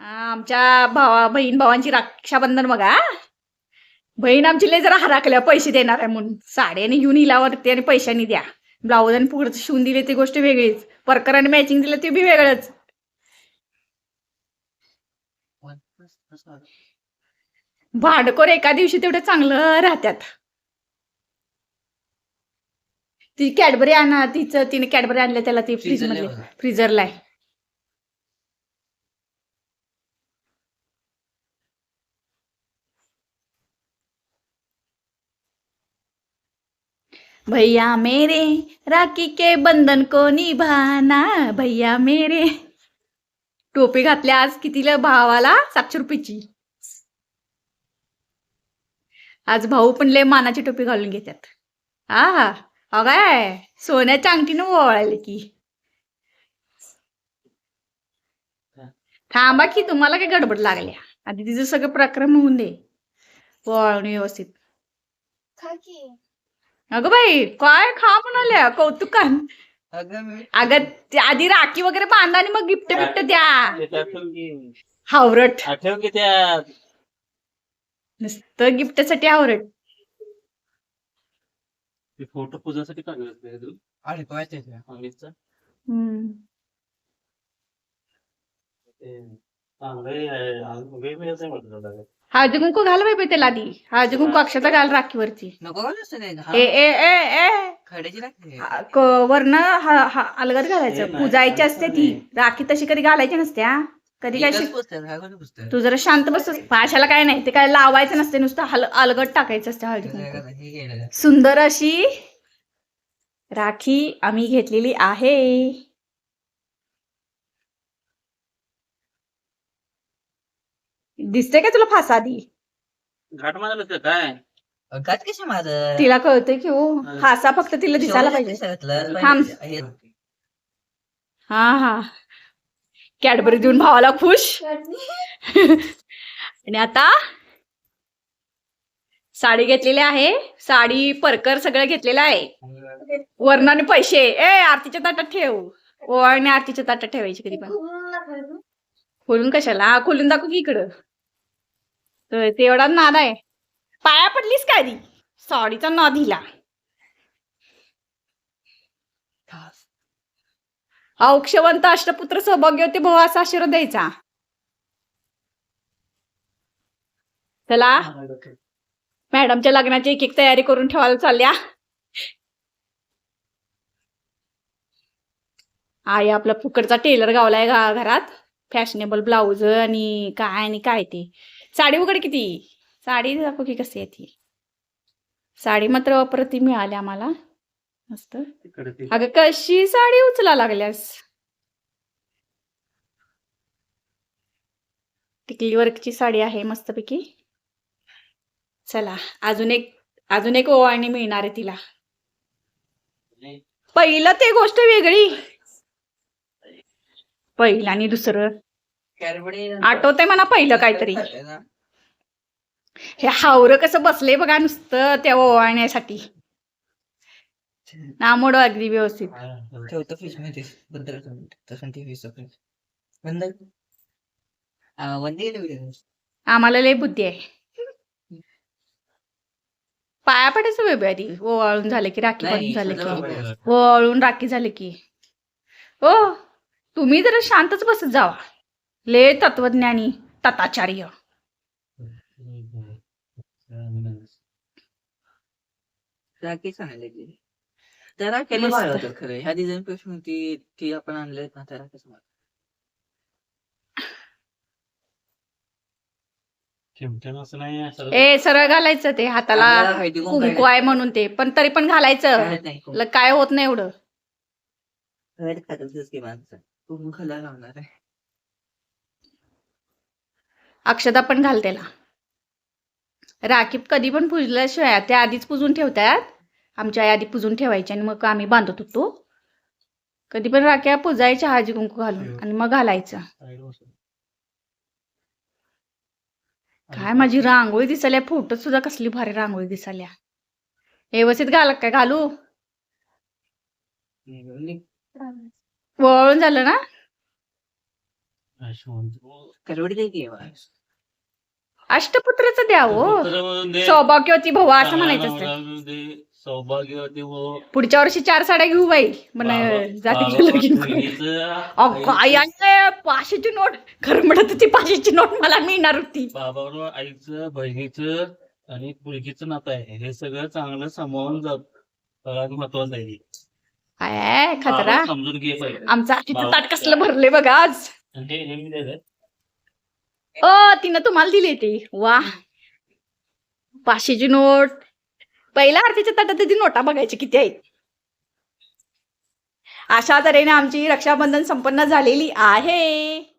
आमच्या भावा बहीण भावांची रक्षाबंधन बघा. बहीण आमची लय जरा हराकल्या पैसे देणार आहे म्हणून. साड्याने घेऊन इलावरती आणि पैशांनी द्या. ब्लाऊज आणि पुढचं शिवून दिले ती गोष्ट वेगळीच. परकर आणि मॅचिंग दिलं ते बी वेगळंच. भाडकोर एका दिवशी तेवढं चांगलं राहत्यात. ती कॅडबरी आणा तिचं तिने कॅडबरी आणल्या त्याला ती फ्रीज फ्रीजरला मध्ये. फ्रीजरला आहे. भैया मेरे राखी के बंधन को निभाना भैया मेरे. टोपी घातल्या आज कितीला भावाला? सातशे रुपयाची. आज भाऊ पण लय मानाची टोपी घालून घेतात हा अगाय काय? सोन्याच्या अंगठीनं ओवाळले की. थांबा की तुम्हाला काय गडबड लागल्या. आधी तिचं सगळं प्रक्रम होऊन दे. ओवाळून व्यवस्थित. अगं बाई काय खा म्हणाल्या? कौतुकान अगं मी अगं ते आधी राखी वगैरे बांधा आणि मग गिफ्ट बिफ्ट द्या. की हावरट. आठव की त्या. नुसतं गिफ्टसाठी हावरट. ते फोटो पूजासाठी काढले अरे पाहिजे हम्म. चांगलं आहे वेगवेगळं म्हटलं होतं. हळदी कुंकू घाल बाई त्याला आधी? हळदी कुंकू अक्षता घाल नको नाही. ए ए ए खड्याची लागते हा- हा अलगद घालायचं. पूजायची असते ती. राखी तशी कधी घालायची नसते हा कधी काय शिक- तू जरा शांत बस. भाषाला काय नाही ते काय लावायचं नसते नुसतं हल अलगद टाकायचं असते हळदी कुंकू. हे गेलं सुंदर अशी राखी आम्ही घेतलेली आहे. दिसते का तुला फासा आधी घाट मारलं होतं काय? घात कशा माझं तिला कळतंय की हो फासा फक्त तिला दिसायला पाहिजे. थांब. हा हा. कॅडबरी देऊन भावाला खुश. आणि आता साडी घेतलेली आहे. साडी परकर सगळं घेतलेलं आहे. वर्णाने पैसे. ए आरतीच्या ताटात ठेव. ओवाळणे आरतीच्या ताटात ठेवायची कधी पण. खोलून कशाला? हा खोलून दाखव की इकडं. तर ते एवढा नाद आहे. पाया पडलीस काय दी साडीचा नाद हिला. औक्षवंत अष्टपुत्र सौभाग्यवती भाऊ असा आशीर्वाद द्यायचा. चला. मॅडमच्या लग्नाची एक एक तयारी करून ठेवायला चालल्या. आई आपला फुकटचा टेलर गावलाय घरात. फॅशनेबल ब्लाऊज आणि काय आणि काय ते. साडी उघड किती साडी दाखव की कशी आहे ती. साडी मात्र अप्रतिम मिळाली आम्हाला. मस्त. अगं कशी साडी उचला लागल्यास? टिकली वर्कची साडी आहे मस्तपैकी. चला अजून एक अजून एक ओवाळणी मिळणार आहे तिला. पहिलं ते गोष्ट वेगळी. पहिलं आणि दुसरं. आठवतंय म्हणा पहिलं काहीतरी. हे हावर कसं बसले बघा नुसतं त्या ओवाळण्यासाठी. नामोड अगदी व्यवस्थित. ठेवतो फिशमध्ये. बद्दल तसं ती फिश बंद. आम्हाला लय बुद्धी आहे. पाया पडायचं बेबी आधी. ओवाळून झाले की राखी बांधून झाले की. ओवाळून राखी झाले की. ओ तुम्ही जरा शांतच बसत जावा. ले तत्वज्ञानी तताचार्य. राखी चांगली खरं. ह्या डिझाईन पेक्षा ती ती आपण आणले ना ए सरळ घालायचं ते हाताला. कुंकू आहे म्हणून ते पण तरी पण घालायचं. ल- काय होत नाही एवढं. की माणसं. कुंकू खायला लावणार आहे. अक्षदा पण घाल त्याला. राखी कधी पण पुजल्याशिवाय त्या आधीच पुजून ठेवतात. आमच्या आई आधी पुजून ठेवायच्या आणि मग आम्ही बांधत होतो. कधी पण राख्या पुजायच्या हळदी कुंकू घालून आणि मग घालायचं. काय माझी रांगोळी दिसाल्या फोटो सुद्धा कसली भारी रांगोळी दिसाल्या व्यवस्थित घाल काय घालू. वळून झालं ना? करवडी दे की बा. अष्टपुत्राचं द्या हो. सौभाग्यवती भव असं म्हणायचं असतं. सौभाग्यवती पुढच्या वर्षी चार साड्या घेऊ बाई. म्हण जातीचं लगीन? पाचशेची नोट. खरं म्हणत होती पाचशेची नोट मला मिळणार होती. आईचं बहिणीचं आणि मुलगीचं नातं आहे. हे सगळं चांगलं सांभाळून जात. सगळ्यात महत्वाचं आहे. खतरा. समजून घे आमचं ताट कसलं भरले बघा आज. हे हे मी अ तिनं तुम्हाला दिली ती वा. पाचशेची नोट. पहिल्या आरतीच्या ताटात ती नोटा बघायची किती आहेत. अशा तऱ्हेने आमची रक्षाबंधन संपन्न झालेली आहे.